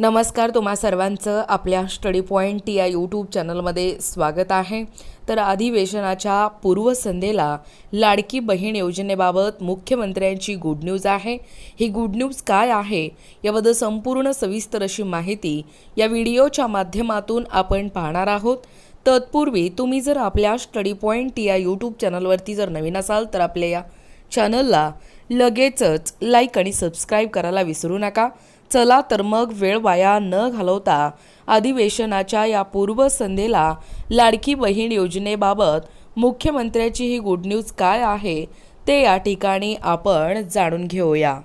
नमस्कार तुम्हा सर्वांचं आपल्या स्टडी पॉईंट या यूट्यूब चॅनलमध्ये स्वागत आहे. तर अधिवेशनाच्या पूर्वसंध्येला लाडकी बहीण योजनेबाबत मुख्यमंत्र्यांची गुड न्यूज आहे. ही गुड न्यूज काय आहे याबद्दल संपूर्ण सविस्तर अशी माहिती या व्हिडिओच्या माध्यमातून आपण पाहणार आहोत. तत्पूर्वी तुम्ही जर आपल्या स्टडी पॉईंट या यूट्यूब चॅनलवरती जर नवीन असाल तर आपल्या या चॅनलला लगेचच लाईक आणि सबस्क्राईब करायला विसरू नका. चला तर मग वेळ वाया न घालवता अधिवेशनाच्या या पूर्वसंध्येला लाडकी बहीण योजनेबाबत मुख्यमंत्र्याची ही गुड न्यूज काय आहे ते या ठिकाणी आपण जाणून घेऊया.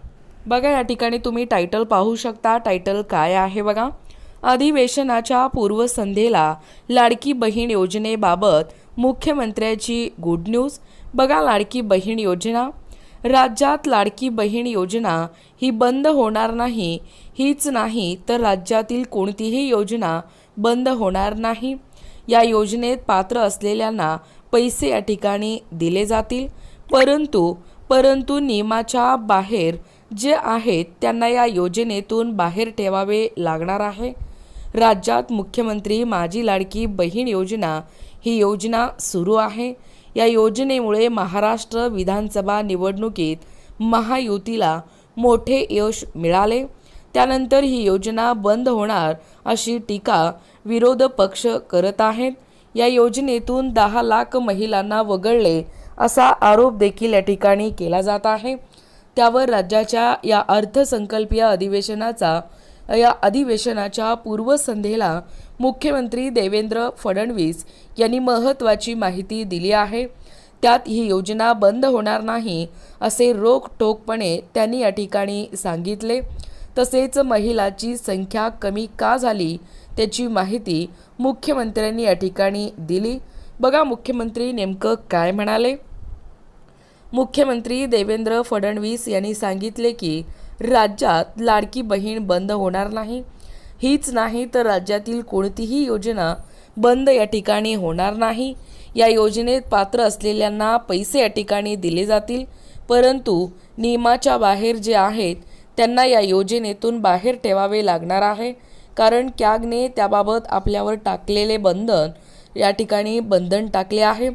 बघा या ठिकाणी तुम्ही टायटल पाहू शकता. टायटल काय आहे बघा? अधिवेशनाच्या पूर्वसंध्येला लाडकी बहीण योजनेबाबत मुख्यमंत्र्याची गुड न्यूज बघा लाडकी बहीण योजना राज्यात लाडकी बहीण योजना ही बंद होणार नाही हीच नाही तर राज्यातील कोणतीही योजना बंद होणार नाही. या योजनेत पात्र असलेल्यांना पैसे या ठिकाणी दिले जातील. परंतु परंतु नियमाच्या बाहेर जे आहेत त्यांना या योजनेतून बाहेर ठेवावे लागणार आहे. राज्यात मुख्यमंत्री माझी लाडकी बहीण योजना ही योजना सुरू आहे. या योजनेमुळे महाराष्ट्र विधानसभा निवडणुकीत महायुतीला मोठे यश मिळाले. त्यानंतर ही योजना बंद होणार अशी टीका विरोध पक्ष करत आहेत. या योजनेतून दहा लाख महिलांना वगळले असा आरोप देखील या ठिकाणी केला जात आहे. त्यावर राज्याच्या या अर्थसंकल्पीय अधिवेशनाचा या अधिवेशनाच्या पूर्वसंध्येला मुख्यमंत्री देवेंद्र फडणवीस यांनी महत्त्वाची माहिती दिली आहे. त्यात ही योजना बंद होणार नाही असे रोखठोकपणे त्यांनी या ठिकाणी सांगितले. तसेच महिलाची संख्या कमी का झाली त्याची माहिती मुख्यमंत्र्यांनी या ठिकाणी दिली. बघा मुख्यमंत्री नेमकं काय म्हणाले. मुख्यमंत्री देवेंद्र फडणवीस यांनी सांगितले की राज्यात लाडकी बहीण बंद होणार नाही. हीच नाही तर राज्यातील कोणतीही योजना बंद या ठिकाणी होणार नाही. या योजनेत पात्र असलेल्यांना पैसे या ठिकाणी दिले जातील परंतु नियमाच्या बाहेर जे आहेत त्यांना या योजनेतून बाहेर ठेवावे लागणार आहे. कारण कॅगने त्याबाबत आपल्यावर टाकलेले बंधन या ठिकाणी बंधन टाकले आहे.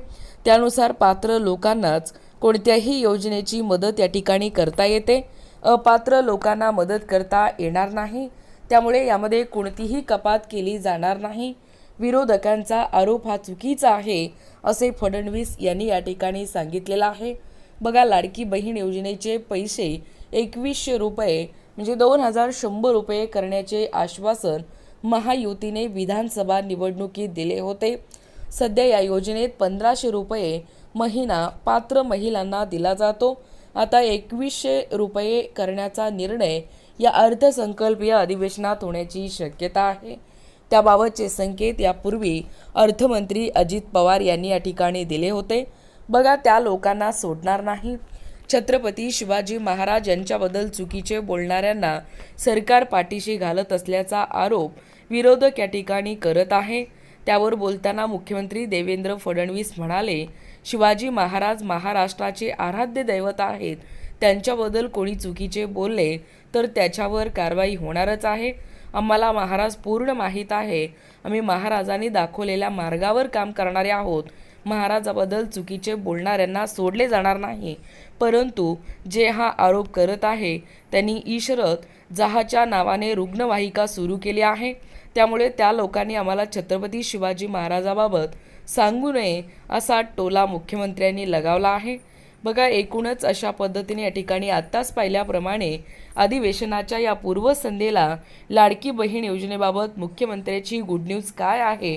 त्यानुसार पात्र लोकांनाच कोणत्याही योजनेची मदत या ठिकाणी करता येते. अपात्र लोकांना मदत करता येणार नाही. त्यामुळे यामध्ये कोणतीही कपात केली जाणार नाही. विरोधकांचा आरोप हा चुकीचा आहे असे फडणवीस यांनी या ठिकाणी सांगितलेलं आहे. बघा लाडकी बहीण योजनेचे पैसे एकवीसशे रुपये म्हणजे दोन हजार शंभर रुपये करण्याचे आश्वासन महायुतीने विधानसभा निवडणुकीत दिले होते. सध्या या योजनेत पंधराशे रुपये महिना पात्र महिलांना दिला जातो. आता एकवीसशे रुपये करण्याचा निर्णय या अर्थसंकल्पीय अधिवेशनात होण्याची शक्यता आहे. त्याबाबतचे संकेत यापूर्वी अर्थमंत्री अजित पवार यांनी या ठिकाणी दिले होते. बघा त्या लोकांना सोडणार नाही. छत्रपती शिवाजी महाराज यांच्याबद्दल चुकीचे बोलणाऱ्यांना सरकार पाठीशी घालत असल्याचा आरोप विरोधक या ठिकाणी करत आहे. त्यावर बोलताना मुख्यमंत्री देवेंद्र फडणवीस म्हणाले शिवाजी महाराज महाराष्ट्राचे आराध्य दैवत आहेत. त्यांच्याबद्दल कोणी चुकीचे बोलले तर त्याच्यावर कारवाई होणारच आहे. आम्हाला महाराज पूर्ण माहीत आहे. आम्ही महाराजांनी दाखवलेल्या मार्गावर काम करणारे आहोत. महाराजाबद्दल चुकीचे बोलणाऱ्यांना सोडले जाणार नाही. परंतु जे हा आरोप करत आहे त्यांनी इशरत जहाच्या नावाने रुग्णवाहिका सुरू केली आहे. त्यामुळे त्या लोकांनी आम्हाला छत्रपती शिवाजी महाराजाबाबत सांगू नये असा टोला मुख्यमंत्र्यांनी लगावला आहे. बघा एकूणच अशा पद्धतीने या ठिकाणी आत्ताच पाहिल्याप्रमाणे अधिवेशनाच्या या पूर्वसंध्येला लाडकी बहीण योजनेबाबत मुख्यमंत्र्याची गुड न्यूज काय आहे?